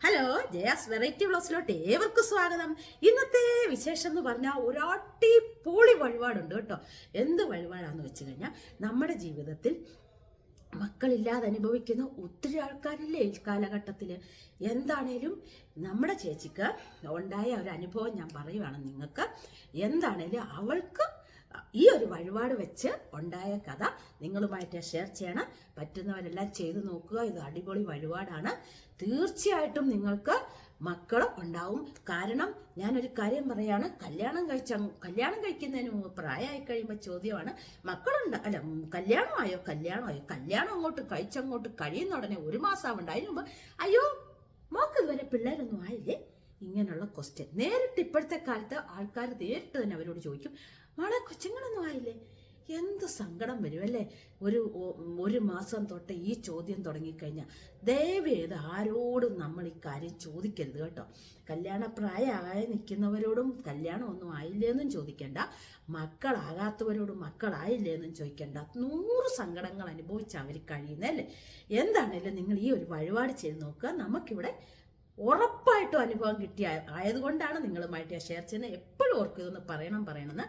Hello Jaya's variety ബ്ലോസിലോട്ട് ഏവർക്കും സ്വാഗതം. ഇന്നത്തെ വിശേഷം എന്ന് പറഞ്ഞാൽ ഒരാട്ടി അടിപൊളി വഴിപാടുണ്ട് കേട്ടോ. എന്ത് വഴിപാടാന്ന് വെച്ച് കഴിഞ്ഞാൽ നമ്മുടെ ജീവിതത്തിൽ മക്കളില്ലാതെ അനുഭവിക്കുന്ന ഒത്തിരി ആൾക്കാരില്ലേ ഈ കാലഘട്ടത്തിൽ എന്താണേലും നമ്മുടെ ചേച്ചിക്ക് ഉണ്ടായ ഒരു അനുഭവം ഞാൻ പറയുവാണ് നിങ്ങൾക്ക്. എന്താണേലും അവൾക്ക് ഈ ഒരു വഴിപാട് വെച്ച് ഉണ്ടായ കഥ നിങ്ങളുമായിട്ട് ഷെയർ ചെയ്യണം. പറ്റുന്നവരെല്ലാം ചെയ്തു നോക്കുക. ഇത് അടിപൊളി വഴിപാടാണ്. തീർച്ചയായിട്ടും നിങ്ങൾക്ക് മക്കൾ ഉണ്ടാവും. കാരണം ഞാനൊരു കാര്യം പറയാണ്. കല്യാണം കഴിച്ച കല്യാണം കഴിക്കുന്നതിന് മുമ്പ് പ്രായമായി കഴിയുമ്പോൾ ചോദ്യമാണ് മക്കളുണ്ട് അല്ല കല്യാണമായോ? കല്യാണമായോ? കല്യാണം അങ്ങോട്ട് കഴിച്ചങ്ങോട്ട് കഴിയുന്ന ഉടനെ ഒരു മാസം ആവണ്ട. അതിന് മുമ്പ് അയ്യോ മോക്ക് ഇതുവരെ പിള്ളേരൊന്നും ആയില്ലേ? ഇങ്ങനെയുള്ള ക്വസ്റ്റ്യൻ നേരിട്ട് ഇപ്പോഴത്തെ കാലത്ത് ആൾക്കാർ നേരിട്ട് തന്നെ അവരോട് ചോദിക്കും മോളെ കൊച്ചുങ്ങളൊന്നും ആയില്ലേ? എന്ത് സങ്കടം വരും അല്ലേ? ഒരു ഒരു മാസം തൊട്ട് ഈ ചോദ്യം തുടങ്ങിക്കഴിഞ്ഞാൽ ദയവേത് ആരോടും നമ്മൾ ഈ കാര്യം ചോദിക്കരുത് കേട്ടോ. കല്യാണപ്രായമായി നിൽക്കുന്നവരോടും കല്യാണം ഒന്നും ആയില്ലേന്നും ചോദിക്കേണ്ട. മക്കളാകാത്തവരോടും മക്കളായില്ലേന്നും ചോദിക്കേണ്ട. നൂറ് സങ്കടങ്ങൾ അനുഭവിച്ച് അവർ കഴിയുന്നല്ലേ എന്താണേലും നിങ്ങൾ ഈ ഒരു വഴിപാട് ചെയ്ത് നോക്കുക. നമുക്കിവിടെ ഉറപ്പായിട്ടും അനുഭവം കിട്ടിയ ആയതുകൊണ്ടാണ് നിങ്ങളുമായിട്ട് ഷെയർ ചെയ്യുന്നത്. എപ്പോഴും ഓർക്കുന്നതെന്ന് പറയണം പറയണമെന്ന്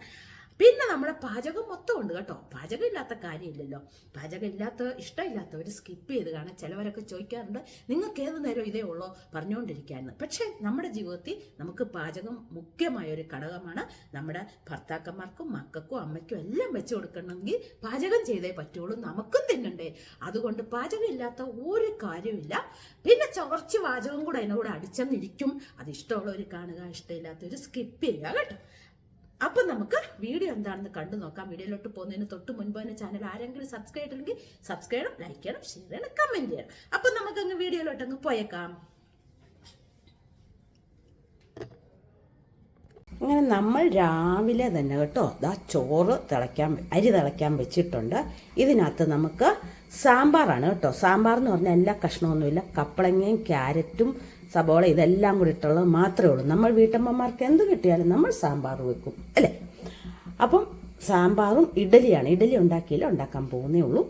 പിന്നെ നമ്മളെ പാചകം മൊത്തം ഉണ്ട് കേട്ടോ. പാചകം ഇല്ലാത്ത കാര്യമില്ലല്ലോ. പാചകം ഇല്ലാത്ത ഇഷ്ടമില്ലാത്തവർ സ്കിപ്പ് ചെയ്ത് കാണാൻ ചിലവരൊക്കെ ചോദിക്കാറുണ്ട്. നിങ്ങൾക്ക് ഏത് നേരം ഇതേ ഉള്ളോ പറഞ്ഞുകൊണ്ടിരിക്കാമെന്ന് പക്ഷേ നമ്മുടെ ജീവിതത്തിൽ നമുക്ക് പാചകം മുഖ്യമായ ഒരു ഘടകമാണ് നമ്മുടെ ഭർത്താക്കന്മാർക്കും മക്കൾക്കും അമ്മയ്ക്കും എല്ലാം വെച്ച് കൊടുക്കണമെങ്കിൽ പാചകം ചെയ്തേ പറ്റുള്ളൂ. നമുക്കും തിന്നണ്ടേ. അതുകൊണ്ട് പാചകം ഇല്ലാത്ത ഒരു കാര്യമില്ല പിന്നെ ചോർച്ച് പാചകം കൂടെ അതിനോട് അടിച്ചെന്നിരിക്കും. അത് ഇഷ്ടമുള്ളവർ കാണുക ഇഷ്ടമില്ലാത്തവർ സ്കിപ്പ് ചെയ്യുക കേട്ടോ. അപ്പം നമുക്ക് വീഡിയോ എന്താണെന്ന് കണ്ടു നോക്കാം. വീഡിയോയിലോട്ട് പോകുന്നതിന് തൊട്ട് മുൻപ് തന്നെ ചാനൽ ആരെങ്കിലും സബ്സ്ക്രൈബ് ചെയ്തിട്ടുണ്ടെങ്കിൽ സബ്സ്ക്രൈബ് ചെയ്യണം ലൈക്ക് ചെയ്യണം ഷെയർ ചെയ്യണം കമന്റ് ചെയ്യണം. അപ്പം നമുക്ക് അങ്ങ് വീഡിയോയിലോട്ട് അങ്ങ് പോയേക്കാം. അങ്ങനെ നമ്മൾ രാവിലെ തന്നെ കേട്ടോ ദാ ചോറ് തിളയ്ക്കാൻ അരി തിളയ്ക്കാൻ വെച്ചിട്ടുണ്ട്. ഇതിനകത്ത് നമുക്ക് സാമ്പാറാണ് കേട്ടോ. സാമ്പാർ എന്ന് പറഞ്ഞാൽ എല്ലാ കഷ്ണമൊന്നുമില്ല. കപ്പളങ്ങയും ക്യാരറ്റും സബോള ഇതെല്ലാം കൂടി ഇട്ടുള്ളത് മാത്രമേ ഉള്ളൂ. നമ്മൾ വീട്ടമ്മമാർക്ക് എന്ത് കിട്ടിയാലും നമ്മൾ സാമ്പാർ വെക്കും അല്ലേ? അപ്പം സാമ്പാറും ഇഡലിയാണ്. ഇഡലി ഉണ്ടാക്കിയില്ല ഉണ്ടാക്കാൻ പോകുന്നേ ഉള്ളൂ.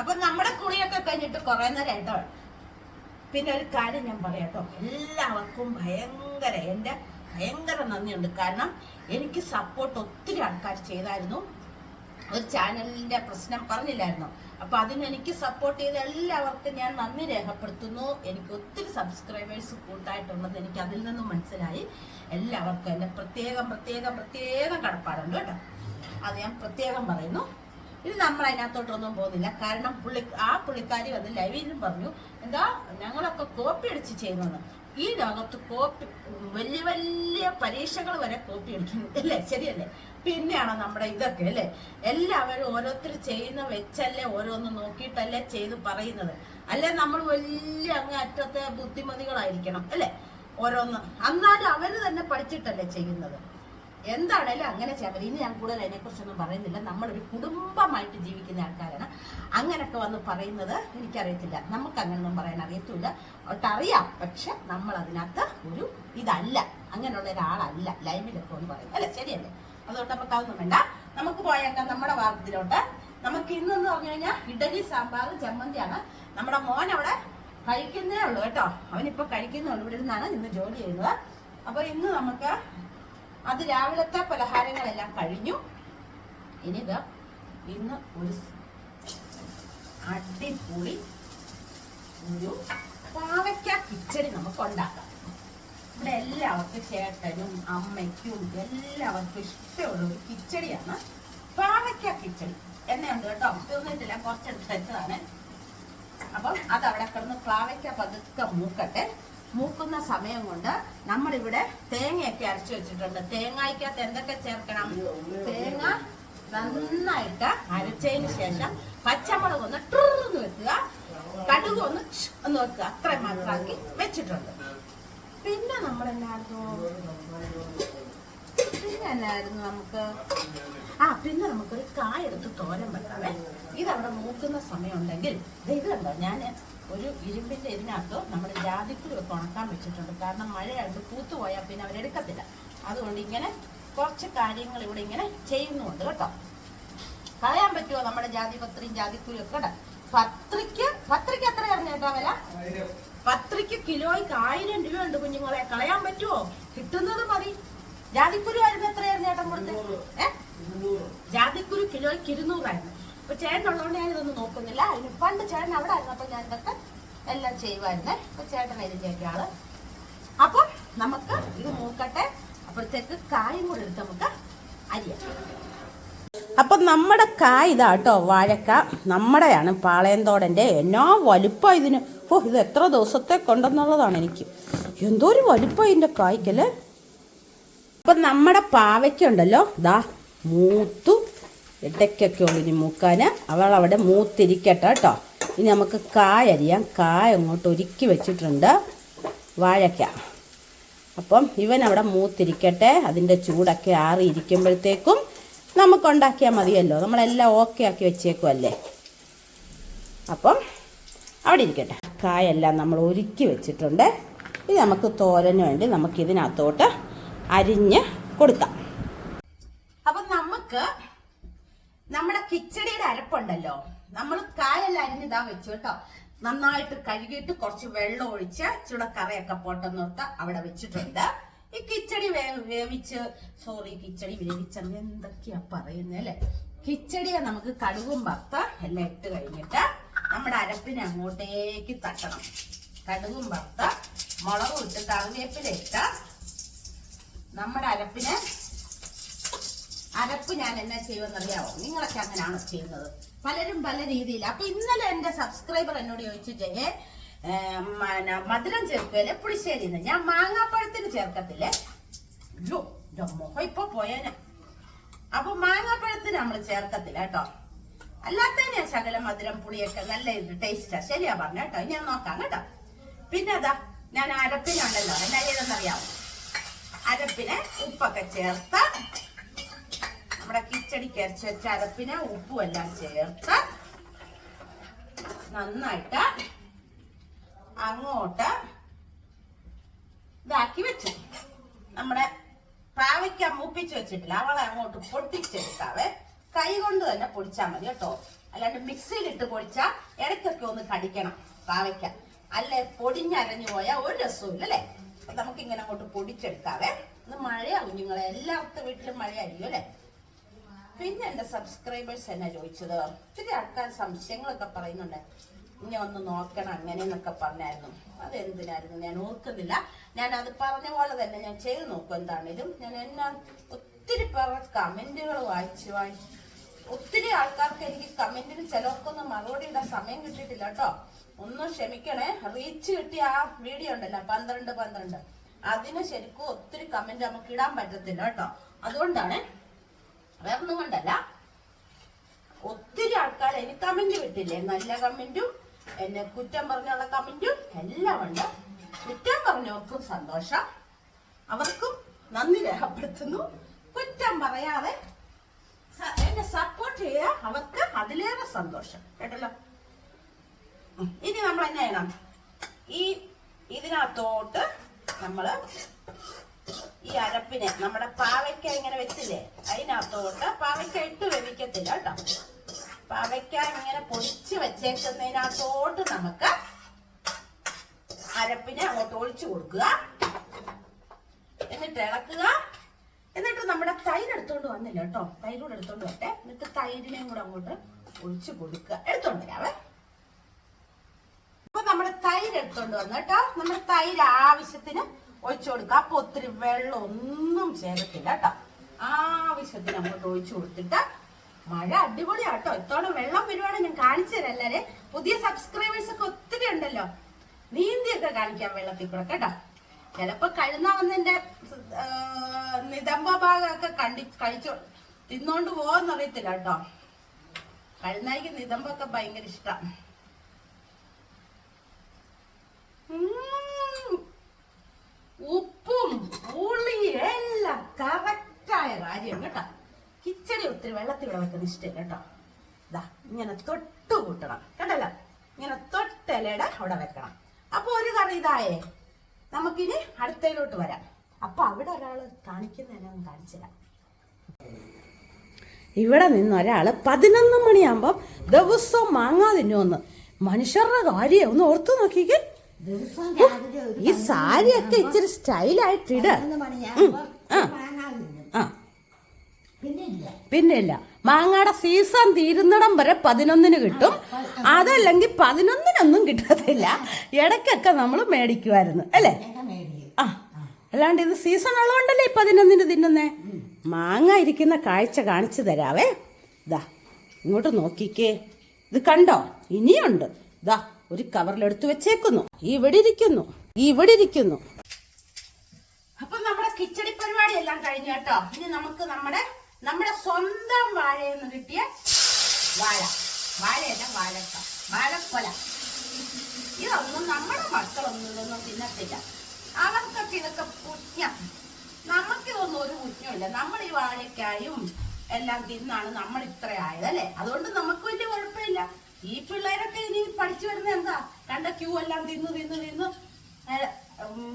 അപ്പം നമ്മുടെ കുളിയൊക്കെ കഴിഞ്ഞിട്ട് കുറേ നേരം പിന്നെ ഒരു കാര്യം ഞാൻ പറയാട്ടോ എല്ലാവർക്കും ഭയങ്കര എന്റെ ഭയങ്കര നന്ദിയുണ്ട്. കാരണം എനിക്ക് സപ്പോർട്ട് ഒത്തിരി ആൾക്കാർ ചെയ്തായിരുന്നു. ഒരു ചാനലിന്റെ പ്രശ്നം പറഞ്ഞില്ലായിരുന്നു? അപ്പൊ അതിനെനിക്ക് സപ്പോർട്ട് ചെയ്ത എല്ലാവർക്കും ഞാൻ നന്ദി രേഖപ്പെടുത്തുന്നു. എനിക്ക് ഒത്തിരി സബ്സ്ക്രൈബേഴ്സ് കൂട്ടായിട്ടുള്ളത് എനിക്ക് അതിൽ നിന്നും മനസ്സിലായി. എല്ലാവർക്കും എന്റെ പ്രത്യേകം പ്രത്യേകം പ്രത്യേകം കടപ്പാടുണ്ട് കേട്ടോ. അത് ഞാൻ പ്രത്യേകം പറയുന്നു. ഇത് നമ്മൾ അതിനകത്തോട്ടൊന്നും പോകുന്നില്ല. കാരണം പുള്ളി ആ പുള്ളിക്കാരി വന്ന് ലൈവിലും പറഞ്ഞു എന്താ ഞങ്ങളൊക്കെ കോപ്പി അടിച്ച് ചെയ്യുന്നത് ഈ ലോകത്ത് കോപ്പി വലിയ വലിയ പരീക്ഷകൾ വരെ കോപ്പി അടിക്കുന്നു. അല്ലേ? ശരിയല്ലേ? പിന്നെയാണോ നമ്മുടെ ഇതൊക്കെ അല്ലേ? എല്ലാവരും ഓരോരുത്തർ ചെയ്യുന്ന വെച്ചല്ലേ ഓരോന്ന് നോക്കിയിട്ടല്ലേ ചെയ്ത് പറയുന്നത്. അല്ലെ നമ്മൾ വലിയ അങ്ങ് അറ്റത്തെ ബുദ്ധിമതികളായിരിക്കണം അല്ലേ? ഓരോന്ന്. എന്നാലും അവർ തന്നെ പഠിച്ചിട്ടല്ലേ ചെയ്യുന്നത്. എന്താണേലും അങ്ങനെ ചെയ്യാൻ ഇനി ഞാൻ കൂടുതൽ അതിനെക്കുറിച്ചൊന്നും പറയുന്നില്ല. നമ്മളൊരു കുടുംബമായിട്ട് ജീവിക്കുന്ന ആൾക്കാരാണ്. അങ്ങനെയൊക്കെ വന്ന് പറയുന്നത് എനിക്കറിയത്തില്ല. നമുക്ക് അങ്ങനെയൊന്നും പറയാൻ അറിയത്തില്ല. ഒട്ടറിയാം പക്ഷെ നമ്മൾ അതിനകത്ത് ഒരു ഇതല്ല. അങ്ങനെയുള്ള ഒരാളല്ല. ലൈവിലൊക്കെ ഒന്ന് പറയും. അല്ലേ? ശരിയല്ലേ? അതുകൊണ്ട് നമുക്ക് അതൊന്നും വേണ്ട. നമുക്ക് പോയേക്കാം നമ്മുടെ വാർത്തയിലോട്ട് നമുക്ക് ഇന്നെന്ന് പറഞ്ഞു കഴിഞ്ഞാൽ ഇഡലി സാമ്പാർ ചമ്മന്തിയാണ്. നമ്മുടെ മോൻ അവിടെ കഴിക്കുന്നേ ഉള്ളൂ കേട്ടോ. അവനിപ്പോ കഴിക്കുന്നേ ഉള്ളൂ. ഇവിടെ നിന്നാണ് ഇന്ന് ജോലി ചെയ്യുന്നത്. അപ്പൊ ഇന്ന് നമുക്ക് അത് രാവിലത്തെ പലഹാരങ്ങളെല്ലാം കഴിഞ്ഞു. ഇനി ഇത് ഇന്ന് ഒരു അടിപൊളി ഒരു പാവയ്ക്ക കിച്ചടി നമുക്ക് ഉണ്ടാക്കാം ഇവിടെ എല്ലാവർക്കും ചേട്ടനും അമ്മയ്ക്കും എല്ലാവർക്കും ഇഷ്ടമുള്ള ഒരു കിച്ചടിയാണ്. പാവയ്ക്ക കിച്ചടി. എണ്ണയുണ്ട് കേട്ടോ. തീർന്നിട്ടില്ല കുറച്ചെടുത്ത് വെച്ചതാണ്. അപ്പം അത് അവിടെ കിടന്ന് പാവയ്ക്ക പതുക്കെ മൂക്കട്ടെ. മൂക്കുന്ന സമയം കൊണ്ട് നമ്മളിവിടെ തേങ്ങയൊക്കെ അരച്ചു വെച്ചിട്ടുണ്ട്. തേങ്ങയ്ക്കകത്ത് എന്തൊക്കെ ചേർക്കണം? തേങ്ങ നന്നായിട്ട് അരച്ചതിന് ശേഷം പച്ചമുളക് ഒന്ന് ട്രൂന്ന് വെക്കുക. കടുക് ഒന്ന് ഒന്ന് വെക്കുക. അത്രയും മാത്രമാക്കി വെച്ചിട്ടുണ്ട്. പിന്നെ നമ്മൾ എന്നായിരുന്നു പിന്നെ എന്നായിരുന്നു നമുക്ക്? ആ പിന്നെ നമുക്കൊരു കായെടുത്ത് തോരൻ വെക്കാവേ. ഇതവിടെ മൂക്കുന്ന സമയമുണ്ടെങ്കിൽ ഇത് കണ്ടോ ഞാൻ ഒരു ഇരുമ്പിന്റെ ഇതിനകത്ത് നമ്മുടെ ജാതിക്കുരു ഒക്കെ ഉണക്കാൻ വെച്ചിട്ടുണ്ട്. കാരണം മഴയായിട്ട് പൂത്തുപോയാൽ പിന്നെ അവരെടുക്കത്തില്ല അതുകൊണ്ട് ഇങ്ങനെ കുറച്ച് കാര്യങ്ങൾ ഇവിടെ ഇങ്ങനെ ചെയ്യുന്നുണ്ട് കേട്ടോ. കളയാൻ പറ്റുമോ നമ്മുടെ ജാതി പത്രിയും ജാതിക്കുരു ഒക്കെ പത്രിക്ക് പത്രിക്ക് എത്ര അറിഞ്ഞ കേട്ടോ വില? പത്രിക്ക് കിലോയ്ക്ക് ആയിരം രൂപ ഉണ്ട് കുഞ്ഞുങ്ങളെ. കളയാൻ പറ്റുമോ കിട്ടുന്നത് മതി. ജാതിക്കുരു ആയിരുന്നു എത്രയായിരുന്നു ചേട്ടൻ കൊടുത്തത് ഏ? ജാതിക്കുരു കിലോയ്ക്ക് ഇരുന്നൂറായിരുന്നു. ചേട്ടൻ ഉള്ളതുകൊണ്ട് ഞാൻ ഇതൊന്നും നോക്കുന്നില്ല. അതിന് പണ്ട് ചേട്ടൻ അവിടെ ആയിരുന്നു. അപ്പൊ ഞാൻ ഇതൊക്കെ എല്ലാം ചെയ്യുമായിരുന്നേ. ഇപ്പൊ ചേട്ടൻ അതിന് ആൾ. അപ്പൊ നമുക്ക് ഇത് നോക്കട്ടെ. അപ്പോഴത്തേക്ക് കായും കൂടെ എടുത്ത് നമുക്ക് അരിയാം. അപ്പം നമ്മുടെ കായ് ഇതാട്ടോ വാഴക്ക. നമ്മുടെയാണ് പാളയന്തോടന്റെ എന്നാ വലുപ്പം ഇതിന്. ഓ ഇത് എത്ര ദിവസത്തെ കൊണ്ടെന്നുള്ളതാണ് എനിക്ക്. എന്തോ ഒരു വലിപ്പം ഇതിന്റെ കായ്ക്കല്ലേ അപ്പം നമ്മുടെ പാവയ്ക്കുണ്ടല്ലോ ദാ മൂത്തു ഇടയ്ക്കൊക്കെ ഉള്ളു ഇനി മൂക്കാൻ അവൾ അവിടെ മൂത്തിരിക്കട്ടെ കേട്ടോ. ഇനി നമുക്ക് കായ അരിയാം. കായ അങ്ങോട്ട് ഒരുക്കി വെച്ചിട്ടുണ്ട് വാഴയ്ക്ക. അപ്പം ഇവൻ അവിടെ മൂത്തിരിക്കട്ടെ അതിന്റെ ചൂടൊക്കെ ആറിയിരിക്കുമ്പോഴത്തേക്കും നമുക്ക് ഉണ്ടാക്കിയാൽ മതിയല്ലോ. നമ്മളെല്ലാം ഓക്കെ ആക്കി വെച്ചേക്കുമല്ലേ അപ്പം അവിടെ ഇരിക്കട്ടെ. കായെല്ലാം നമ്മൾ ഒരുക്കി വെച്ചിട്ടുണ്ട്. ഇത് നമുക്ക് തോരന് വേണ്ടി നമുക്ക് ഇതിനകത്തോട്ട് അരിഞ്ഞ് കൊടുക്കാം. അപ്പം നമുക്ക് നമ്മുടെ കിച്ചടിയുടെ അരപ്പുണ്ടല്ലോ. നമ്മൾ കായെല്ലാം അരിഞ്ഞ് ഇതാ വെച്ചു കേട്ടോ. നന്നായിട്ട് കഴുകിയിട്ട് കുറച്ച് വെള്ളം ഒഴിച്ച് ചുട കറിയൊക്കെ പോട്ടെന്നോർത്ത് അവിടെ വെച്ചിട്ടുണ്ട്. ഈ കിച്ചടി വേവിച്ച് സോറി കിച്ചടി വേവിച്ചെന്ന് എന്തൊക്കെയാ പറയുന്നത് അല്ലേ? കിച്ചടിയെ നമുക്ക് കടുകും വറുത്ത് എല്ലാം ഇട്ട് കഴിഞ്ഞിട്ട് നമ്മുടെ അരപ്പിനെ അങ്ങോട്ടേക്ക് തട്ടണം. കടുകും വറുത്ത മുളകും ഇട്ട് കറിവേപ്പിലിട്ട നമ്മുടെ അരപ്പിനെ അരപ്പ് ഞാൻ എന്നാ ചെയ്യുമെന്നറിയാവോ? നിങ്ങളൊക്കെ അങ്ങനെയാണ് ചെയ്യുന്നത്? പലരും പല രീതിയിൽ അപ്പൊ ഇന്നലെ എന്റെ സബ്സ്ക്രൈബർ എന്നോട് ചോദിച്ചു ജയെ മധുരം ചേർക്കൽ പുളിശ്ശേരി ഞാൻ മാങ്ങാപ്പഴത്തിന് ചേർക്കത്തില്ലേ? മുഖം ഇപ്പൊ പോയേനെ. അപ്പൊ മാങ്ങാപ്പഴത്തിന് നമ്മൾ ചേർക്കത്തില്ല കേട്ടോ. അല്ലാത്തതിനെ ശകലം മധുരം പുളിയൊക്കെ നല്ല ടേസ്റ്റാ ശരിയാ പറഞ്ഞ കേട്ടോ. ഞാൻ നോക്കാം കേട്ടോ. പിന്നെ അതാ ഞാൻ അരപ്പിനുണ്ടല്ലോ. എന്നാ ചെയ്തെന്നറിയാമോ അരപ്പിനെ ഉപ്പൊക്കെ ചേർത്ത് നമ്മുടെ കിച്ചടിക്ക് അരച്ച് വെച്ച അരപ്പിന് ഉപ്പും എല്ലാം ചേർത്ത് നന്നായിട്ട് അങ്ങോട്ട് ഇതാക്കി വെച്ചു. നമ്മുടെ പാവയ്ക്ക മൂപ്പിച്ച് വെച്ചിട്ടില്ല. അവളെ അങ്ങോട്ട് പൊട്ടിച്ചെടുക്കാവേ കൈ കൊണ്ട് തന്നെ പൊടിച്ചാൽ മതി കേട്ടോ. അല്ലാണ്ട് മിക്സിയിലിട്ട് പൊടിച്ചാൽ ഇടയ്ക്കൊക്കെ ഒന്ന് കടിക്കണം പാവയ്ക്ക. അല്ലെ? പൊടിഞ്ഞരഞ്ഞു പോയാൽ ഒരു രസവും അല്ലേ? നമുക്ക് ഇങ്ങനെ അങ്ങോട്ട് പൊടിച്ചെടുക്കാവേ. ഇന്ന് മഴയാവും നിങ്ങൾ എല്ലാവർക്കും വീട്ടിലും മഴയായിരിക്കും അല്ലേ? പിന്നെ എന്റെ സബ്സ്ക്രൈബേഴ്സ് എന്നാ ചോദിച്ചത് ഒത്തിരി ആൾക്കാർ സംശയങ്ങളൊക്കെ പറയുന്നുണ്ട്. ഇനി ഒന്ന് നോക്കണം അങ്ങനെ എന്നൊക്കെ പറഞ്ഞായിരുന്നു. അതെന്തിനായിരുന്നു? ഞാൻ ഓർക്കുന്നില്ല. ഞാൻ അത് പറഞ്ഞ പോലെ തന്നെ ഞാൻ ചെയ്ത് നോക്കും എന്താണേലും ഞാൻ എന്നാ ഒത്തിരി പേരുടെ കമന്റുകൾ വായിച്ച് വായിച്ച് ഒത്തിരി ആൾക്കാർക്ക് എനിക്ക് കമന്റിന് ചിലർക്കൊന്നും മറുപടി ഇടാൻ സമയം കിട്ടിയിട്ടില്ല കേട്ടോ. ഒന്നും ക്ഷമിക്കണേ. റീച്ച് കിട്ടിയ ആ വീഡിയോ ഉണ്ടല്ലോ പന്ത്രണ്ട് പന്ത്രണ്ട്. അതിന് ശരിക്കും ഒത്തിരി കമന്റ് നമുക്ക് ഇടാൻ പറ്റത്തില്ല കേട്ടോ. അതുകൊണ്ടാണ് വേറൊന്നും കൊണ്ടല്ല. ഒത്തിരി ആൾക്കാർ എനിക്ക് കമന്റ് വിട്ടില്ലേ? നല്ല കമന്റും എന്നെ കുറ്റം പറഞ്ഞുള്ള കമന്റും എല്ലാം ഉണ്ട്. കുറ്റം പറഞ്ഞവർക്കും സന്തോഷം. അവർക്കും നന്ദി രേഖപ്പെടുത്തുന്നു. കുറ്റം പറയാതെ എന്നെ സപ്പോർട്ട് ചെയ്ത അവർക്ക് അതിലേറെ സന്തോഷം. കേട്ടല്ലോ? ഇനി നമ്മൾ എന്നാ ചെയ്യണം ഈ ഇതിനകത്തോട്ട് നമ്മൾ ഈ അരപ്പിനെ നമ്മുടെ പാവയ്ക്ക ഇങ്ങനെ വെച്ചില്ലേ? അതിനകത്തോട്ട് പാവയ്ക്ക ഇട്ട് വേവിക്കത്തില്ല കേട്ടോ. പാവയ്ക്ക ഇങ്ങനെ പൊടിച്ച് വെച്ചേക്കുന്നതിനകത്തോട്ട് നമുക്ക് അരപ്പിനെ അങ്ങോട്ട് ഒഴിച്ചു കൊടുക്കുക. എന്നിട്ട് ഇളക്കുക. എന്നിട്ട് നമ്മുടെ തൈര് എടുത്തോണ്ട് വന്നില്ല കേട്ടോ. തൈര് കൂടെ എടുത്തോണ്ട് വരട്ടെ. എന്നിട്ട് തൈരിനെയും കൂടെ അങ്ങോട്ട് ഒഴിച്ചു കൊടുക്കുക. എടുത്തോണ്ട് വരാവേ അപ്പൊ നമ്മുടെ തൈര് എടുത്തോണ്ട് വന്നു കേട്ടോ. നമ്മുടെ തൈര് ആവശ്യത്തിന് ഒഴിച്ചു കൊടുക്കുക. അപ്പൊ ഒത്തിരി വെള്ളം ഒന്നും ചേർത്തില്ല കേട്ടോ. ആവശ്യത്തിന് അങ്ങോട്ട് ഒഴിച്ചു കൊടുത്തിട്ട് മഴ അടിപൊളിയാട്ടോ. ഇത്തോടെ വെള്ളം വരുവാണ് ഞാൻ കാണിച്ചു തരാം എല്ലാരെ പുതിയ സബ്സ്ക്രൈബേഴ്സ് ഒക്കെ ഒത്തിരി ഉണ്ടല്ലോ. നീന്തിയൊക്കെ കാണിക്കാം വെള്ളത്തിൽ കൂടെ കേട്ടോ. ചിലപ്പോ കഴുന്ന വന്നെന്റെ നിതംബ ഭാഗമൊക്കെ കണ്ടി കഴിച്ചോ. തിന്നോണ്ട് പോവെന്നറിയത്തില്ല കേട്ടോ. കഴുന്നായിക്ക് നിതമ്പൊക്കെ ഭയങ്കര ഇഷ്ടം. ഉപ്പും പുളിയും എല്ലാം കറക്റ്റായ കാര്യം കേട്ടോ. കിച്ചടി ഒത്തിരി വെള്ളത്തിൽ വെക്കുന്ന ഇഷ്ടമില്ല കേട്ടോ. ഇതാ ഇങ്ങനെ തൊട്ട് കൂട്ടണം കേട്ടല്ലോ ഇങ്ങനെ തൊട്ടിലയുടെ അവിടെ വെക്കണം. അപ്പൊ ഒരു കറി ഇതായേ. നമുക്കിനി അടുത്തയിലോട്ട് വരാം. അപ്പൊ അവിടെ ഒരാൾ കാണിക്കുന്നതിനെ ഒന്ന് കാണിച്ചു തരാം. ഇവിടെ നിന്ന് ഒരാൾ പതിനൊന്ന് മണിയാകുമ്പം ദിവസവും മാങ്ങാ തിന്നുവന്ന് മനുഷ്യരുടെ കാര്യം ഒന്ന് ഓർത്തു നോക്കിക്കേ. ഈ സാരി ഒക്കെ ഈ സാരിയൊക്കെ ഇച്ചിരി സ്റ്റൈലായിട്ടിട. പിന്നെ ഇല്ല മാങ്ങയുടെ സീസൺ തീരുന്നിടം വരെ പതിനൊന്നിന് കിട്ടും. അതല്ലെങ്കിൽ പതിനൊന്നിനൊന്നും കിട്ടത്തില്ല. ഇടയ്ക്കൊക്കെ നമ്മൾ മേടിക്കുമായിരുന്നു അല്ലേ? ആ. അല്ലാണ്ട് ഇത് സീസൺ ഉള്ളതുകൊണ്ടല്ലേ പതിനൊന്നിന് തിന്നുന്നേ? മാങ്ങ ഇരിക്കുന്ന കാഴ്ച കാണിച്ചു തരാവേ. ദാ ഇങ്ങോട്ട് നോക്കിക്കേ. ഇത് കണ്ടോ? ഇനിയുണ്ട്. ദാ ഒരു കവറിലെടുത്ത് വെച്ചേക്കുന്നു. ഇവിടെ ഇരിക്കുന്നു. ഇവിടെ ഇരിക്കുന്നു. അപ്പൊ നമ്മുടെ കിച്ചടി പരിപാടി എല്ലാം കഴിഞ്ഞു കേട്ടോ. ഇനി നമുക്ക് നമ്മുടെ നമ്മുടെ സ്വന്തം വാഴയിൽ നിന്ന് കിട്ടിയ വാഴ. വാഴയല്ല വാഴക്ക. വാഴക്കൊല. ഇതൊന്നും നമ്മുടെ മക്കളൊന്നും ഇതൊന്നും തിന്നത്തില്ല. അവർക്കൊക്കെ ഇതൊക്കെ പുണ്യം. നമുക്കിതൊന്നും ഒരു പുണ്യമില്ല. നമ്മൾ ഈ വാഴയ്ക്കായും എല്ലാം തിന്നാണ് നമ്മൾ ഇത്ര ആയത് അതുകൊണ്ട് നമുക്ക് വലിയ കുഴപ്പമില്ല. ഈ പിള്ളേരൊക്കെ ഇനി പഠിച്ചു വരുന്ന എന്താ? കണ്ട ക്യൂ എല്ലാം തിന്ന് തിന്ന് തിന്ന്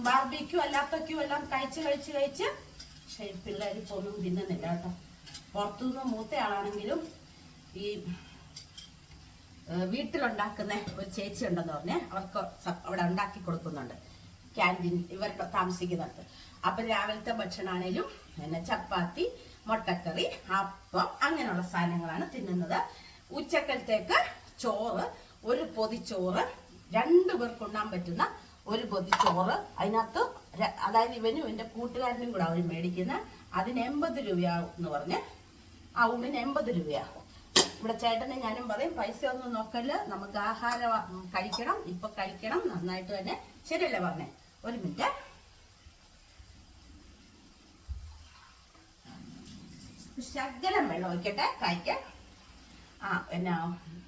ബാർബിക്യൂ അല്ലാത്ത ക്യൂ എല്ലാം കഴിച്ച് കഴിച്ച് കഴിച്ച് പിള്ളേർ ഇപ്പൊ ഒന്നും തിന്നുന്നില്ല കേട്ടോ. പുറത്തുനിന്ന് മൂത്തയാളാണെങ്കിലും ഈ വീട്ടിലുണ്ടാക്കുന്ന ഒരു ചേച്ചി ഉണ്ടെന്ന് പറഞ്ഞ് അവർക്ക് അവിടെ ഉണ്ടാക്കി കൊടുക്കുന്നുണ്ട്. ക്യാന്റീൻ ഇവർക്ക് താമസിക്കുന്നിടത്ത്. അപ്പൊ രാവിലത്തെ ഭക്ഷണമാണേലും പിന്നെ ചപ്പാത്തി മുട്ടക്കറി അപ്പം അങ്ങനെയുള്ള സാധനങ്ങളാണ് തിന്നുന്നത്. ഉച്ചക്കലത്തേക്ക് ചോറ് ഒരു പൊതി ചോറ് രണ്ടു പേർക്ക് ഉണ്ണാൻ പറ്റുന്ന ഒരു പൊതി ചോറ് അതിനകത്ത് അതായത് ഇവനും എന്റെ കൂട്ടുകാരനും കൂടെ അവർ മേടിക്കുന്ന അതിന് എൺപത് രൂപയാവും എന്ന് പറഞ്ഞ് ആ ഊണിന് എൺപത് രൂപയാകും. ഇവിടെ ചേട്ടനെ ഞാനും പറയും പൈസ ഒന്നും നോക്കല്ല നമുക്ക് ആഹാരം കഴിക്കണം ഇപ്പൊ കഴിക്കണം നന്നായിട്ട് തന്നെ ശരിയല്ലേ പറഞ്ഞേ? ഒരു മിനിറ്റ്. ശകലം വെള്ളം ഒഴിക്കട്ടെ കഴിക്കാൻ ആ പിന്നെ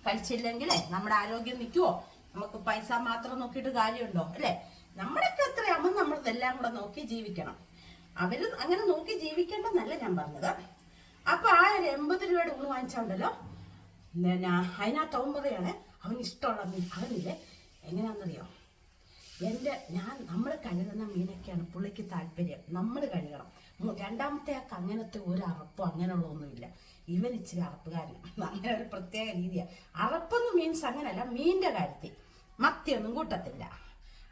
കഴിച്ചില്ലെങ്കിലേ നമ്മുടെ ആരോഗ്യം നിൽക്കുവോ? നമുക്ക് പൈസ മാത്രം നോക്കിയിട്ട് കാര്യമുണ്ടോ? അല്ലേ? നമ്മളൊക്കെ എത്രയാകുമ്പോൾ നമ്മൾ ഇതെല്ലാം കൂടെ നോക്കി ജീവിക്കണം. അവർ അങ്ങനെ നോക്കി ജീവിക്കേണ്ടെന്നല്ല ഞാൻ പറഞ്ഞത്. അപ്പൊ ആ എൺപത് രൂപയുടെ ഊണ് വാങ്ങിച്ചുണ്ടല്ലോ? പിന്നെ അതിനകത്ത് അവൻ അവന് ഇഷ്ടമുള്ള മീൻ. അവനില്ലേ? എങ്ങനെയാണെന്നറിയോ? എന്റെ ഞാൻ നമ്മൾ കഴുകുന്ന മീനൊക്കെയാണ് പുള്ളിക്ക് താല്പര്യം. നമ്മൾ കഴുകണം. രണ്ടാമത്തെ ആൾക്ക് അങ്ങനത്തെ ഒരു അറപ്പോ അങ്ങനെയുള്ളതൊന്നുമില്ല. ഇവൻ ഇച്ചിരി അറപ്പുകാരൻ. അങ്ങനെ ഒരു പ്രത്യേക രീതിയാണ് അറപ്പെന്ന് മീൻസ് അങ്ങനെയല്ല. മീന്റെ കാര്യത്തിൽ മത്തിയൊന്നും കൂട്ടത്തില്ല.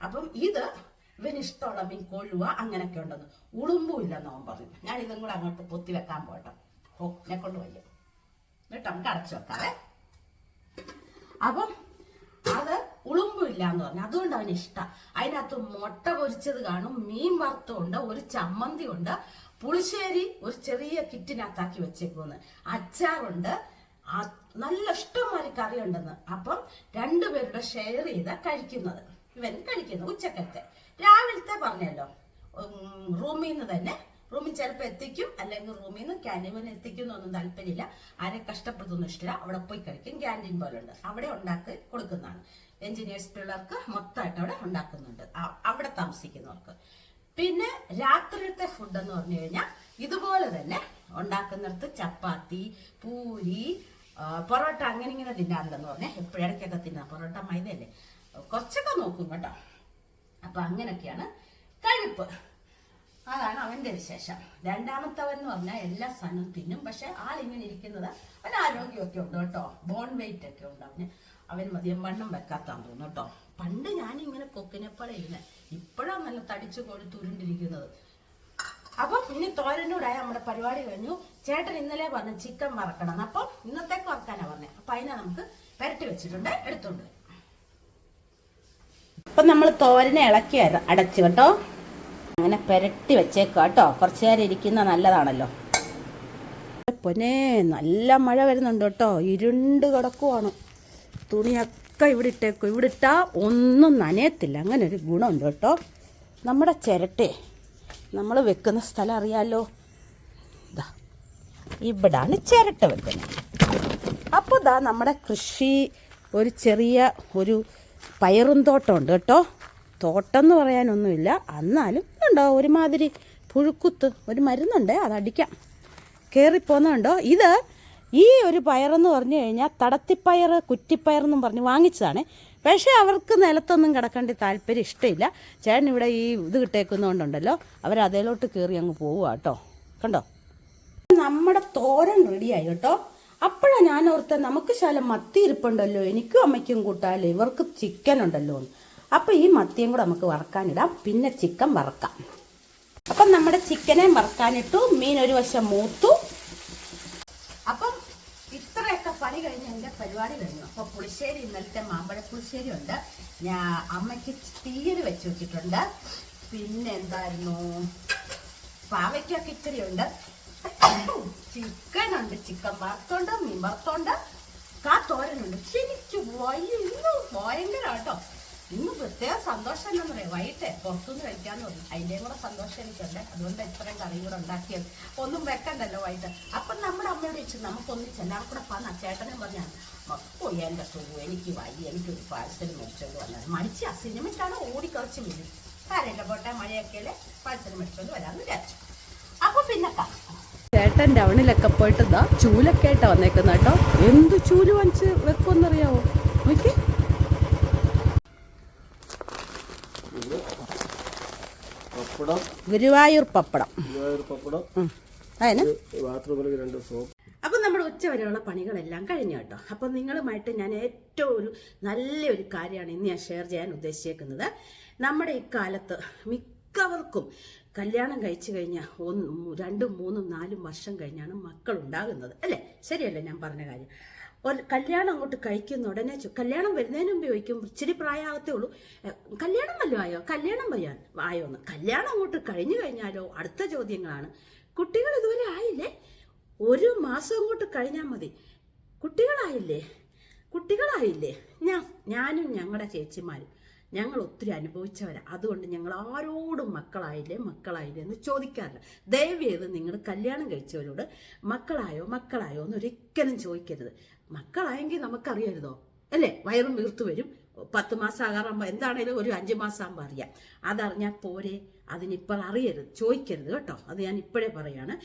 അപ്പം ഇത് ഇവന് ഇഷ്ടമുള്ള മീൻ കൊഴുവ അങ്ങനെയൊക്കെ ഉണ്ടെന്ന്. ഉളുമ്പും ഇല്ലെന്ന് അവൻ പറഞ്ഞു. ഞാൻ ഇതും കൂടെ അങ്ങോട്ട് പൊത്തി വെക്കാൻ പോട്ടെ. ഓ എന്നെ കൊണ്ട് വയ്യ എന്നിട്ട് നമുക്ക് അടച്ചു വെക്കാവേ. അപ്പം അത് ഉളുമ്പില്ല എന്ന് പറഞ്ഞു. അതുകൊണ്ട് അവന് ഇഷ്ടം. അതിനകത്ത് മുട്ട പൊരിച്ചത് കാണും മീൻ വറുത്തുണ്ട് ഒരു ചമ്മന്തി ഉണ്ട് പുളിശ്ശേരി ഒരു ചെറിയ കിറ്റിനകത്താക്കി വെച്ചേക്കുന്നു. അച്ചാറുണ്ട് നല്ല ഇഷ്ടംമാതിരി കറി ഉണ്ടെന്ന് അപ്പം രണ്ടുപേരുടെ ഷെയർ ചെയ്ത് കഴിക്കുന്നത്. ഇവൻ കഴിക്കുന്നു ഉച്ചക്കത്തെ. രാവിലത്തെ പറഞ്ഞല്ലോ. റൂമിൽ നിന്ന് തന്നെ റൂമിൽ ചിലപ്പോൾ എത്തിക്കും അല്ലെങ്കിൽ റൂമിൽ നിന്ന് ക്യാന്റീൻ എത്തിക്കുന്നൊന്നും താല്പര്യമില്ല. ആരെ കഷ്ടപ്പെടുത്തൊന്നും ഇഷ്ടമില്ല. അവിടെ പോയി കഴിക്കും. ക്യാന്റീൻ പോലെ ഉണ്ട് അവിടെ ഉണ്ടാക്കി കൊടുക്കുന്നതാണ്. എഞ്ചിനീയേഴ്സ് പിള്ളേർക്ക് മൊത്തമായിട്ട് അവിടെ ഉണ്ടാക്കുന്നുണ്ട്. അവിടെ താമസിക്കുന്നവർക്ക്. പിന്നെ രാത്രിയിലത്തെ ഫുഡ് എന്ന് പറഞ്ഞു കഴിഞ്ഞാൽ ഇതുപോലെ തന്നെ ഉണ്ടാക്കുന്നിടത്ത് ചപ്പാത്തി പൂരി പൊറോട്ട അങ്ങനെ ഇങ്ങനെ തിന്നാറില്ലെന്ന് പറഞ്ഞാൽ എപ്പോഴിടയ്ക്കൊക്കെ തിന്നാം. പൊറോട്ട മൈദയല്ലേ? കുറച്ചൊക്കെ നോക്കും കേട്ടോ. അപ്പൊ അങ്ങനെയൊക്കെയാണ് കഴിപ്പ്. അതാണ് അവന്റെ വിശേഷം. രണ്ടാമത്തവൻ എന്ന് പറഞ്ഞാൽ എല്ലാ സാധനവും തിന്നും. പക്ഷെ ഇങ്ങനെ ഇരിക്കുന്നത് അവൻ ആരോഗ്യമൊക്കെ ഉണ്ട് കേട്ടോ. ബോൺ വെയിറ്റ് ഒക്കെ ഉണ്ട് അവന്. അവൻ മതിയം വണ്ണം വെക്കാത്താന്ന് തോന്നുന്നു കേട്ടോ. പണ്ട് ഞാനിങ്ങനെ കൊക്കിനെപ്പോലെ ഇരുന്ന് ഇപ്പോഴാണ് നല്ല തടിച്ചു കൊഴുത്തുരുണ്ടിരിക്കുന്നത് അപ്പം ഇനി തോരനൂടായ നമ്മുടെ പരിപാടി കഴിഞ്ഞു. ചേട്ടൻ ഇന്നലെ പറഞ്ഞു ചിക്കൻ വറക്കണം അപ്പം ഇന്നത്തേക്ക് വറക്കാനാ പറഞ്ഞത് അപ്പൊ അതിനെ നമുക്ക് പെരട്ടി വെച്ചിട്ടുണ്ട്. എടുത്തോണ്ട്. അപ്പൊ നമ്മൾ തോരനെ ഇളക്കി അടച്ചു കേട്ടോ. അങ്ങനെ പെരട്ടി വെച്ചേക്കുക കേട്ടോ കുറച്ചു നേരം ഇരിക്കുന്ന നല്ലതാണല്ലോ. പൊന്നെ നല്ല മഴ വരുന്നുണ്ട് കേട്ടോ. ഇരുണ്ട് കിടക്കുവാണ്. തുണിയൊക്കെ ഇവിടെ ഇട്ടേക്കും. ഇവിടെ ഇട്ടാൽ ഒന്നും നനയത്തില്ല. അങ്ങനെ ഒരു ഗുണമുണ്ട് കേട്ടോ. നമ്മുടെ ചിരട്ടെ നമ്മൾ വെക്കുന്ന സ്ഥലം അറിയാമല്ലോ ഇതാ ഇവിടാണ് ചിരട്ട വെക്കുന്നത്. അപ്പോൾ ഇതാ നമ്മുടെ കൃഷി ഒരു ചെറിയ ഒരു പയറും തോട്ടമുണ്ട് കേട്ടോ. തോട്ടം എന്ന് പറയാനൊന്നുമില്ല. എന്നാലും ഉണ്ടോ ഒരുമാതിരി പുഴുക്കുത്ത് ഒരു മരുന്നുണ്ട് അതടിക്കാം കയറിപ്പോന്നുണ്ടോ ഇത് ഈ ഒരു പയറെന്ന് പറഞ്ഞു കഴിഞ്ഞാൽ തടത്തിപ്പയർ കുറ്റിപ്പയർ എന്നും പറഞ്ഞ് വാങ്ങിച്ചതാണ്. പക്ഷേ അവർക്ക് നിലത്തൊന്നും കിടക്കേണ്ട താല്പര്യം ഇഷ്ടമില്ല. ചേട്ടൻ ഇവിടെ ഈ ഇത് കിട്ടേക്കുന്നതുകൊണ്ടുണ്ടല്ലോ അവർ അതിലോട്ട് കയറി അങ്ങ് പോവുക കേട്ടോ. കണ്ടോ? നമ്മുടെ തോരൻ റെഡിയായി കേട്ടോ. അപ്പോഴാണ് ഞാൻ ഓർത്ത നമുക്ക് ശാലം മത്തി ഇരിപ്പുണ്ടല്ലോ. എനിക്കും അമ്മയ്ക്കും കൂട്ടാലോ ഇവർക്ക് ചിക്കൻ ഉണ്ടല്ലോ എന്ന് അപ്പോൾ ഈ മത്തിയും കൂടെ നമുക്ക് വറക്കാനിടാം. പിന്നെ ചിക്കൻ വറക്കാം. അപ്പം നമ്മുടെ ചിക്കനെ വറക്കാനിട്ടു. മീൻ ഒരു വശം മൂത്തു. അപ്പം ഇത്രയൊക്കെ പണി കഴിഞ്ഞ് എന്റെ പരിപാടി കഴിഞ്ഞു. അപ്പോൾ പുളിശ്ശേരി ഇന്നലത്തെ മാമ്പഴ പുളിശ്ശേരി ഉണ്ട്. ഞാൻ അമ്മയ്ക്ക് തീയൽ വെച്ച് വെച്ചിട്ടുണ്ട്. പിന്നെ എന്തായിരുന്നു? പാവയ്ക്കൊക്കെ ഇച്ചിരി ഉണ്ട്. ചിക്കൻ ഉണ്ട്. ചിക്കൻ വറുത്തോണ്ട് മീൻ വറുത്തോണ്ട് കാ തോരനുണ്ട്. ശരിക്കും ഭയങ്കര കേട്ടോ ഇന്ന് പ്രത്യേക സന്തോഷം എന്താണെന്ന് പറയാം. വൈകിട്ട് പുറത്തുനിന്ന് കഴിക്കാന്ന് പറഞ്ഞു. അതിന്റെയും കൂടെ സന്തോഷം എനിക്കുണ്ട്. അതുകൊണ്ട് ഇത്രയും കറിയും കൂടെ ഉണ്ടാക്കിയത്. ഒന്നും വെക്കണ്ടല്ലോ വൈകിട്ട്. അപ്പം നമ്മുടെ അമ്മയോട് ചോദിച്ചു നമുക്കൊന്നിച്ച് എല്ലാവർക്കും കൂടെ പാന്ന് ചേട്ടനെ പറഞ്ഞാൽ ഓ എന്റെ സുഖം എനിക്ക് വൈകി എനിക്കൊരു പാഴ്സൽ മേടിച്ചോണ്ട് വന്നത്. മടിച്ച് ആ സിനിമയ്ക്കാണ് ഓടിക്കറച്ച് വീഴും കാര്യമില്ല പോട്ടെ മഴയൊക്കെയല്ലേ പാഴ്സൽ മേടിച്ചോണ്ട് വരാമെന്ന് വിചാരിച്ചു. അപ്പൊ പിന്നെ ചേട്ടൻ ടൗണിലൊക്കെ പോയിട്ട് ഇതാ ചൂലൊക്കെ ആയിട്ടാ വന്നേക്കുന്ന കേട്ടോ. എന്ത് ചൂൽ വാങ്ങിച്ച് വെക്കുമെന്നറിയാവോ? നോക്കി പപ്പടം. ഗുരുവായൂർ പപ്പടം. ഗുരുവായൂർ പപ്പടം. ബാത്റൂമിലേക്ക് രണ്ട് സോപ്പ്. അപ്പം നമ്മുടെ ഉച്ചവരെയുള്ള പണികളെല്ലാം കഴിഞ്ഞു കേട്ടോ. അപ്പം നിങ്ങളുമായിട്ട് ഞാൻ ഏറ്റവും ഒരു നല്ലൊരു കാര്യമാണ് ഇന്ന് ഞാൻ ഷെയർ ചെയ്യാൻ ഉദ്ദേശിച്ചേക്കുന്നത്. നമ്മുടെ ഈ കാലത്ത് മിക്കവർക്കും കല്യാണം കഴിച്ചു കഴിഞ്ഞാൽ ഒന്ന് രണ്ടും മൂന്നും നാലും വർഷം കഴിഞ്ഞാണ് മക്കൾ ഉണ്ടാകുന്നത്. അല്ലേ? ശരിയല്ലേ ഞാൻ പറഞ്ഞ കാര്യം? ഒരു കല്യാണം അങ്ങോട്ട് കഴിക്കുന്ന ഉടനെ കല്യാണം വരുന്നതിന് മുമ്പ് ചോദിക്കും ഇച്ചിരി പ്രായമാകത്തേ ഉള്ളൂ. "എ, കല്യാണം വല്ലതും ആയോ? കല്യാണം വയ്യാൻ ആയോ എന്ന്. കല്യാണം അങ്ങോട്ട് കഴിഞ്ഞു കഴിഞ്ഞാലോ അടുത്ത ചോദ്യങ്ങളാണ്. കുട്ടികൾ ഇതുവരെ ആയില്ലേ? ഒരു മാസം അങ്ങോട്ട് കഴിഞ്ഞാൽ മതി. കുട്ടികളായില്ലേ? കുട്ടികളായില്ലേ? ഞാൻ ഞാനും ഞങ്ങളുടെ ചേച്ചിമാരും ഞങ്ങൾ ഒത്തിരി അനുഭവിച്ചവരാ. അതുകൊണ്ട് ഞങ്ങൾ ആരോടും മക്കളായില്ലേ മക്കളായില്ലേ എന്ന് ചോദിക്കാറില്ല. ദയവ് ചെയ്ത് നിങ്ങൾ കല്യാണം കഴിച്ചവരോട് മക്കളായോ മക്കളായോ എന്ന് ഒരിക്കലും ചോദിക്കരുത്. മക്കളായെങ്കിൽ നമുക്കറിയരുതോ? അല്ലേ? വയറും വീർത്തു വരും. പത്ത് മാസം ആകാറാകുമ്പോൾ എന്താണേലും ഒരു അഞ്ച് മാസം ആകുമ്പോൾ അറിയാം. അതറിഞ്ഞാൽ പോരെ? അതിനിപ്പോൾ അറിയരുത് ചോദിക്കരുത് കേട്ടോ. അത് ഞാൻ ഇപ്പോഴേ പറയാണ്.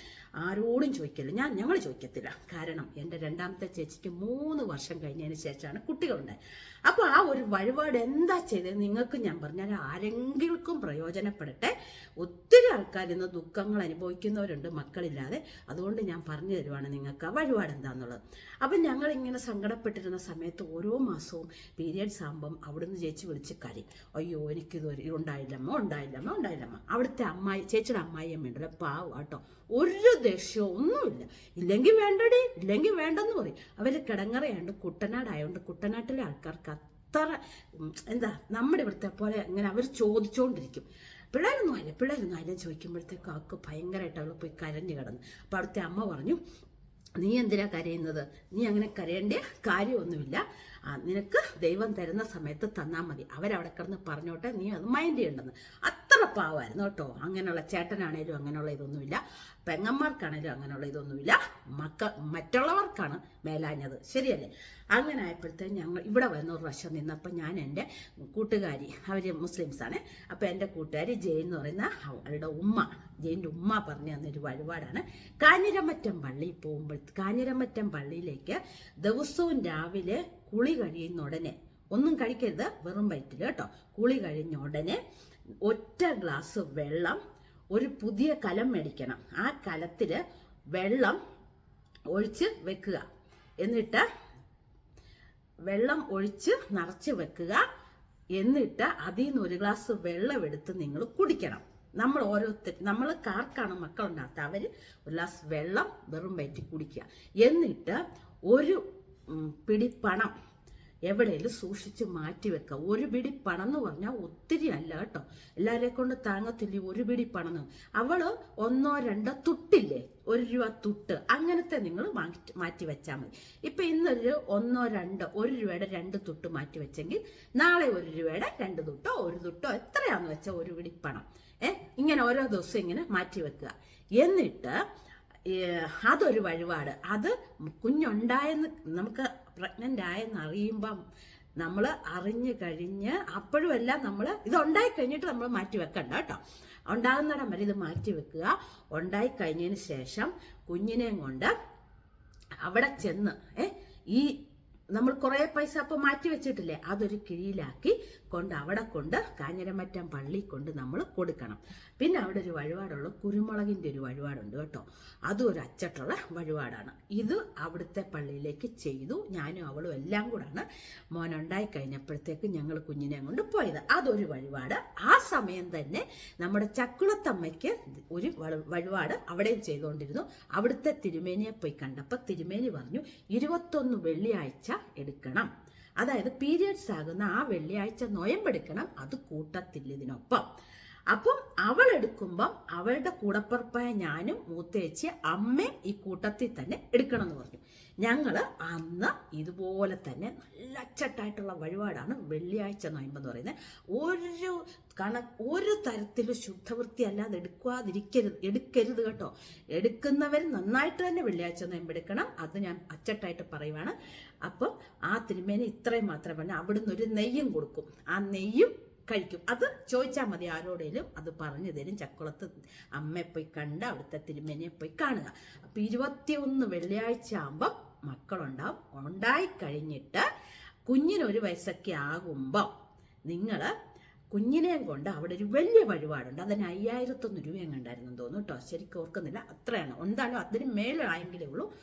ആരോടും ചോദിക്കരുത്. ഞാൻ ഞങ്ങൾ ചോദിക്കത്തില്ല. കാരണം എന്റെ രണ്ടാമത്തെ ചേച്ചിക്ക് മൂന്ന് വർഷം കഴിഞ്ഞതിന് ശേഷമാണ് കുട്ടികളുണ്ടായത്. അപ്പോൾ ആ ഒരു വഴിപാട് എന്താ ചെയ്തത്? നിങ്ങൾക്ക് ഞാൻ പറഞ്ഞാൽ ആരെങ്കിലും പ്രയോജനപ്പെടട്ടെ. ഒത്തിരി ആൾക്കാർ ഇന്ന് ദുഃഖങ്ങൾ അനുഭവിക്കുന്നവരുണ്ട് മക്കളില്ലാതെ. അതുകൊണ്ട് ഞാൻ പറഞ്ഞു തരുവാണ് നിങ്ങൾക്ക് ആ വഴിപാട് എന്താണെന്നുള്ളത് അപ്പം ഞങ്ങൾ ഇങ്ങനെ സങ്കടപ്പെട്ടിരുന്ന സമയത്ത് ഓരോ മാസവും പീരിയഡ്സ് ആകുമ്പം അവിടുന്ന് ചേച്ചി വിളിച്ച് കരി അയ്യോ എനിക്കിത് ഉണ്ടായില്ലമ്മ ഉണ്ടായില്ലമ്മ ഉണ്ടായില്ലമ്മ. ഉണ്ടായില്ലമ്മ അവിടുത്തെ അമ്മായി ചേച്ചിയുടെ അമ്മായി ഉണ്ടല്ലോ പാവ കേട്ടോ ഒരു ദേഷ്യവും ഒന്നുമില്ല. ഇല്ലെങ്കിൽ വേണ്ടടി ഇല്ലെങ്കിൽ വേണ്ടെന്ന് പറയും. അവർ കിടങ്ങറയാണ്ട് കുട്ടനാടായതുകൊണ്ട് കുട്ടനാട്ടിലെ ആൾക്കാർക്ക് അത്ര എന്താ നമ്മുടെ ഇവിടുത്തെ പോലെ ഇങ്ങനെ അവർ ചോദിച്ചുകൊണ്ടിരിക്കും പിള്ളേരൊന്നും അല്ല പിള്ളേരൊന്നും അല്ല ചോദിക്കുമ്പോഴത്തേക്കും അവൾക്ക് ഭയങ്കരമായിട്ട് അവൾ പോയി കരഞ്ഞു കിടന്നു. അപ്പോൾ അവിടുത്തെ അമ്മ പറഞ്ഞു നീ എന്തിനാ കരയുന്നത്? നീ അങ്ങനെ കരയേണ്ട കാര്യമൊന്നുമില്ല. നിനക്ക് ദൈവം തരുന്ന സമയത്ത് തന്നാൽ മതി. അവരവിടെ കിടന്ന് പറഞ്ഞോട്ടെ നീ അത് മൈൻഡ് ചെയ്യണ്ടെന്ന്. അത്ര പാവായിരുന്നു കേട്ടോ. അങ്ങനെയുള്ള ചേട്ടനാണേലും അങ്ങനെയുള്ള ഇതൊന്നുമില്ല. പെങ്ങന്മാർക്കാണേലും അങ്ങനെയുള്ള ഇതൊന്നുമില്ല. മക്ക മറ്റുള്ളവർക്കാണ് മേലാഞ്ഞത്. ശരിയല്ലേ? അങ്ങനെ ആയപ്പോഴത്തെ ഞങ്ങൾ ഇവിടെ വന്ന ഒരു വർഷം നിന്നപ്പോൾ ഞാൻ എന്റെ കൂട്ടുകാരി അവർ മുസ്ലിംസാണ്. അപ്പോൾ എന്റെ കൂട്ടുകാരി ജെയിൻ എന്ന് പറയുന്ന അവളുടെ ഉമ്മ ജെയിന്റെ ഉമ്മ പറഞ്ഞു തന്നൊരു വഴിപാടാണ്. കാഞ്ഞിരമറ്റം പള്ളിയിൽ പോകുമ്പോൾ കാഞ്ഞിരമറ്റം പള്ളിയിലേക്ക് ദിവസവും രാവിലെ കുളി കഴിയുന്ന ഉടനെ ഒന്നും കഴിക്കരുത് വെറും വയറ്റിൽ കേട്ടോ. കുളി കഴിഞ്ഞ ഉടനെ ഒറ്റ ഗ്ലാസ് വെള്ളം ഒരു പുതിയ കലം മേടിക്കണം. ആ കലത്തിൽ വെള്ളം ഒഴിച്ച് വെക്കുക. എന്നിട്ട് വെള്ളം ഒഴിച്ച് നിറച്ച് വെക്കുക. എന്നിട്ട് അതിൽ നിന്ന് ഒരു ഗ്ലാസ് വെള്ളം എടുത്ത് നിങ്ങൾ കുടിക്കണം. നമ്മൾ ഓരോരുത്തർ നമ്മൾ കാർക്കാണ് മക്കളുണ്ടാകാത്ത. അവർ ഒരു ഗ്ലാസ് വെള്ളം വെറും വയറ്റി കുടിക്കുക. എന്നിട്ട് ഒരു പിടി പണം എവിടെയെങ്കിലും സൂക്ഷിച്ച് മാറ്റി വെക്കുക. ഒരു പിടി പണം എന്ന് പറഞ്ഞാൽ ഒത്തിരി അല്ല കേട്ടോ. എല്ലാവരെ കൊണ്ട് താങ്ങത്തില്ല ഒരു പിടി പണം. അവൾ ഒന്നോ രണ്ടോ തുട്ടില്ലേ? ഒരു രൂപ തുട്ട്. അങ്ങനത്തെ നിങ്ങൾ മാറ്റി മാറ്റി വെച്ചാൽ മതി. ഇപ്പൊ ഇന്നൊരു ഒന്നോ രണ്ടോ ഒരു രൂപയുടെ രണ്ട് തുട്ട് മാറ്റി വെച്ചെങ്കിൽ നാളെ ഒരു രൂപയുടെ രണ്ട് തുട്ടോ ഒരു തുട്ടോ എത്രയാന്ന് വെച്ചാൽ ഒരു പിടി പണം. ഏ? ഇങ്ങനെ ഓരോ ദിവസം ഇങ്ങനെ മാറ്റി വെക്കുക. എന്നിട്ട് അതൊരു വഴിപാട്. അത് കുഞ്ഞുണ്ടായെന്ന് നമുക്ക് പ്രഗ്നന്റ് ആയെന്ന് അറിയുമ്പം നമ്മൾ അറിഞ്ഞു കഴിഞ്ഞ് അപ്പോഴും എല്ലാം നമ്മൾ ഇത് ഉണ്ടായി കഴിഞ്ഞിട്ട് നമ്മൾ മാറ്റി വെക്കണ്ട കേട്ടോ. ഉണ്ടാകുന്നിടം വരെ ഇത് മാറ്റി വെക്കുക. ഉണ്ടായി കഴിഞ്ഞതിന് ശേഷം കുഞ്ഞിനെയും കൊണ്ട് അവിടെ ചെന്ന് ഏ ഈ നമ്മൾ കുറേ പൈസ അപ്പോൾ മാറ്റി വെച്ചിട്ടില്ലേ? അതൊരു കിഴിയിലാക്കി കൊണ്ട് അവിടെ കൊണ്ട് കാഞ്ഞിരമറ്റം പള്ളി കൊണ്ട് നമ്മൾ കൊടുക്കണം. പിന്നെ അവിടെ ഒരു വഴിപാടുള്ള കുരുമുളകിന്റെ ഒരു വഴിപാടുണ്ട് കേട്ടോ. അതും ഒരു അച്ചട്ടുള്ള വഴിപാടാണ്. ഇത് അവിടുത്തെ പള്ളിയിലേക്ക് ചെയ്തു. ഞാനും അവളും എല്ലാം കൂടാണ് മോനുണ്ടായി കഴിഞ്ഞപ്പോഴത്തേക്ക് ഞങ്ങൾ കുഞ്ഞിനെ കൊണ്ട് പോയത്. അതൊരു വഴിപാട്. ആ സമയം തന്നെ നമ്മുടെ ചക്കുളത്തമ്മയ്ക്ക് ഒരു വഴിപാട് അവിടെയും ചെയ്തുകൊണ്ടിരുന്നു. അവിടുത്തെ തിരുമേനിയെ പോയി കണ്ടപ്പോൾ തിരുമേനി പറഞ്ഞു ഇരുപത്തൊന്ന് വെള്ളിയാഴ്ച എടുക്കണം. അതായത് പീരിയഡ്സ് ആകുന്ന ആ വെള്ളിയാഴ്ച നൊയമ്പെടുക്കണം അത് കൂട്ടത്തില്ല ഇതിനൊപ്പം. അപ്പം അവൾ എടുക്കുമ്പം അവളുടെ കൂടപ്പുറപ്പായ ഞാനും മൂത്തേച്ചി അമ്മയും ഈ കൂട്ടത്തിൽ തന്നെ എടുക്കണം എന്ന് പറഞ്ഞു. ഞങ്ങൾ അന്ന് ഇതുപോലെ തന്നെ നല്ല അച്ചട്ടായിട്ടുള്ള വഴിപാടാണ് വെള്ളിയാഴ്ച നൊയമ്പെന്ന് പറയുന്നത്. ഒരു കണ ഒരു തരത്തിലും ശുദ്ധവൃത്തി അല്ലാതെ എടുക്കാതിരിക്കരുത് എടുക്കരുത് കേട്ടോ. എടുക്കുന്നവർ നന്നായിട്ട് തന്നെ വെള്ളിയാഴ്ച നോയമ്പ് എടുക്കണം. അത് ഞാൻ അച്ചട്ടായിട്ട് പറയുവാണ്. അപ്പം ആ തിരുമേനെ ഇത്രയും മാത്രം പറഞ്ഞാൽ അവിടുന്ന് ഒരു നെയ്യും കൊടുക്കും. ആ നെയ്യും കഴിക്കും. അത് ചോദിച്ചാൽ മതി ആരോടേലും അത് പറഞ്ഞു തരും. ചക്കുളത്ത് അമ്മയെ പോയി കണ്ട് അവിടുത്തെ തിരുമേനിയെ പോയി കാണുക. അപ്പം ഇരുപത്തിയൊന്ന് വെള്ളിയാഴ്ച ആകുമ്പം മക്കളുണ്ടാവും. ഉണ്ടായി കഴിഞ്ഞിട്ട് കുഞ്ഞിന് ഒരു വയസ്സൊക്കെ ആകുമ്പം നിങ്ങൾ കുഞ്ഞിനെയും കൊണ്ട് അവിടെ ഒരു വലിയ വഴിപാടുണ്ട്. അതിന് അയ്യായിരത്തൊന്ന് രൂപയും കണ്ടായിരുന്നു തോന്നുന്നു കേട്ടോ ശരിക്കും ഓർക്കുന്നില്ല. അത്രയാണ്. എന്താണോ അതിന് മേലായെങ്കിലേ ഉള്ളൂ.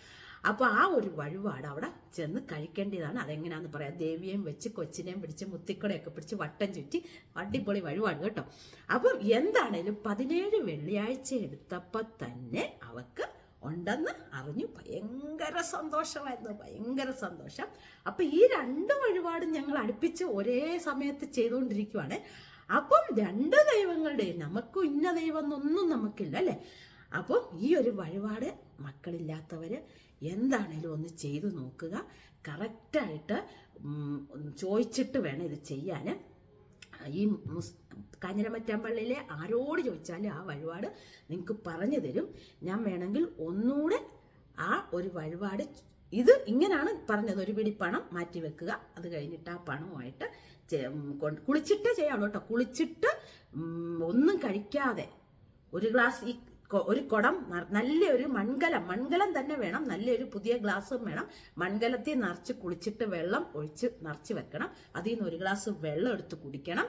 അപ്പോൾ ആ ഒരു വഴിപാട് അവിടെ ചെന്ന് കഴിക്കേണ്ടതാണ്. അതെങ്ങനെയാന്ന് പറയാം. ദേവിയെയും വെച്ച് കൊച്ചിനെയും പിടിച്ച് മുത്തിക്കടയൊക്കെ പിടിച്ച് വട്ടം ചുറ്റി അടിപൊളി വഴിപാട് കേട്ടോ. അപ്പം എന്താണേലും പതിനേഴ് വെള്ളിയാഴ്ച എടുത്തപ്പോൾ തന്നെ അവക്ക് ഉണ്ടെന്ന് അറിഞ്ഞു. ഭയങ്കര സന്തോഷമായിരുന്നു. ഭയങ്കര സന്തോഷം. അപ്പം ഈ രണ്ട് വഴിപാടും ഞങ്ങൾ അടുപ്പിച്ച് ഒരേ സമയത്ത് ചെയ്തുകൊണ്ടിരിക്കുവാണ്. അപ്പം രണ്ട് ദൈവങ്ങളുടെ നമുക്ക് ഇന്ന ദൈവം എന്നൊന്നും നമുക്കില്ല അല്ലേ? അപ്പം ഈ ഒരു വഴിപാട് മക്കളില്ലാത്തവർ എന്താണേലും ഒന്ന് ചെയ്തു നോക്കുക. കറക്റ്റായിട്ട് ചോദിച്ചിട്ട് വേണം ഇത് ചെയ്യാൻ ഈ മുസ് കാഞ്ഞിരമറ്റാൻ പള്ളിയിലെ ആരോട് ചോദിച്ചാലും ആ വഴിപാട് നിങ്ങൾക്ക് പറഞ്ഞു തരും. ഞാൻ വേണമെങ്കിൽ ഒന്നുകൂടെ ആ ഒരു വഴിപാട് ഇത് ഇങ്ങനെയാണ് പറഞ്ഞത്. ഒരു പിടി പണം മാറ്റി വെക്കുക. അത് കഴിഞ്ഞിട്ട് ആ പണവുമായിട്ട് കുളിച്ചിട്ട് ചെയ്യാവുള്ളൂ കേട്ടോ. കുളിച്ചിട്ട് ഒന്നും കഴിക്കാതെ ഒരു ഗ്ലാസ് ഈ ഒരു കുടം നല്ലൊരു മൺകലം മൺകലം തന്നെ വേണം. നല്ലൊരു പുതിയ ഗ്ലാസ്സും വേണം. മൺകലത്തിൽ നിറച്ച് കുളിച്ചിട്ട് വെള്ളം ഒഴിച്ച് നിറച്ച് വെക്കണം. അതിൽ നിന്ന് ഒരു ഗ്ലാസ് വെള്ളം എടുത്ത് കുടിക്കണം.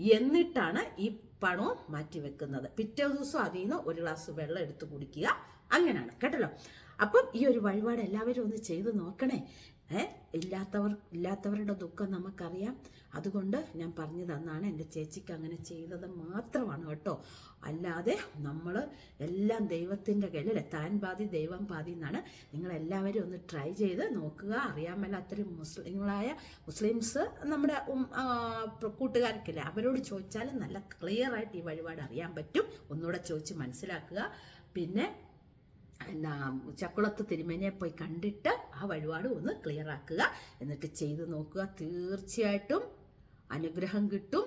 എന്നിട്ടാണ് ഈ പണവും മാറ്റി വെക്കുന്നത്. പിറ്റേ ദിവസം അതിൽ നിന്ന് ഒരു ഗ്ലാസ് വെള്ളം എടുത്ത് കുടിക്കുക. അങ്ങനെയാണ്. കേട്ടല്ലോ? അപ്പം ഈ ഒരു വഴിപാട് എല്ലാവരും ഒന്ന് ചെയ്ത് നോക്കണേ. ഏ? ഇല്ലാത്തവർ ഇല്ലാത്തവരുടെ ദുഃഖം നമുക്കറിയാം. അതുകൊണ്ട് ഞാൻ പറഞ്ഞു തന്നാണ് എന്റെ ചേച്ചിക്ക് അങ്ങനെ ചെയ്തത് മാത്രമാണ് കേട്ടോ. അല്ലാതെ നമ്മൾ എല്ലാം ദൈവത്തിന്റെ കയ്യിലല്ലേ താൻ പാതി ദൈവം പാതി എന്നാണ് നിങ്ങളെല്ലാവരും ഒന്ന് ട്രൈ ചെയ്ത് നോക്കുക. അറിയാൻ മേലാത്തൊരു മുസ്ലിങ്ങളായ മുസ്ലിംസ് നമ്മുടെ കൂട്ടുകാർക്കില്ല അവരോട് ചോദിച്ചാൽ നല്ല ക്ലിയർ ആയിട്ട് ഈ വഴിപാട് അറിയാൻ പറ്റും. ഒന്നുകൂടെ ചോദിച്ച് മനസ്സിലാക്കുക. പിന്നെ എന്നാ ചക്കുളത്ത് തിരുമേനിയെ പോയി കണ്ടിട്ട് ആ വഴിപാട് ഒന്ന് ക്ലിയർ ആക്കുക. എന്നിട്ട് ചെയ്ത് നോക്കുക. തീർച്ചയായിട്ടും അനുഗ്രഹം കിട്ടും.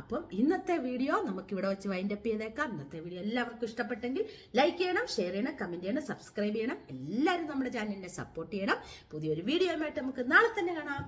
അപ്പം ഇന്നത്തെ വീഡിയോ നമുക്ക് ഇവിടെ വെച്ച് വൈൻഡ് അപ്പ് ചെയ്തേക്കാം. ഇന്നത്തെ വീഡിയോ എല്ലാവർക്കും ഇഷ്ടപ്പെട്ടെങ്കിൽ ലൈക്ക് ചെയ്യണം ഷെയർ ചെയ്യണം കമന്റ് ചെയ്യണം സബ്സ്ക്രൈബ് ചെയ്യണം. എല്ലാവരും നമ്മുടെ ചാനലിനെ സപ്പോർട്ട് ചെയ്യണം. പുതിയൊരു വീഡിയോയുമായിട്ട് നമുക്ക് നാളെ തന്നെ കാണാം.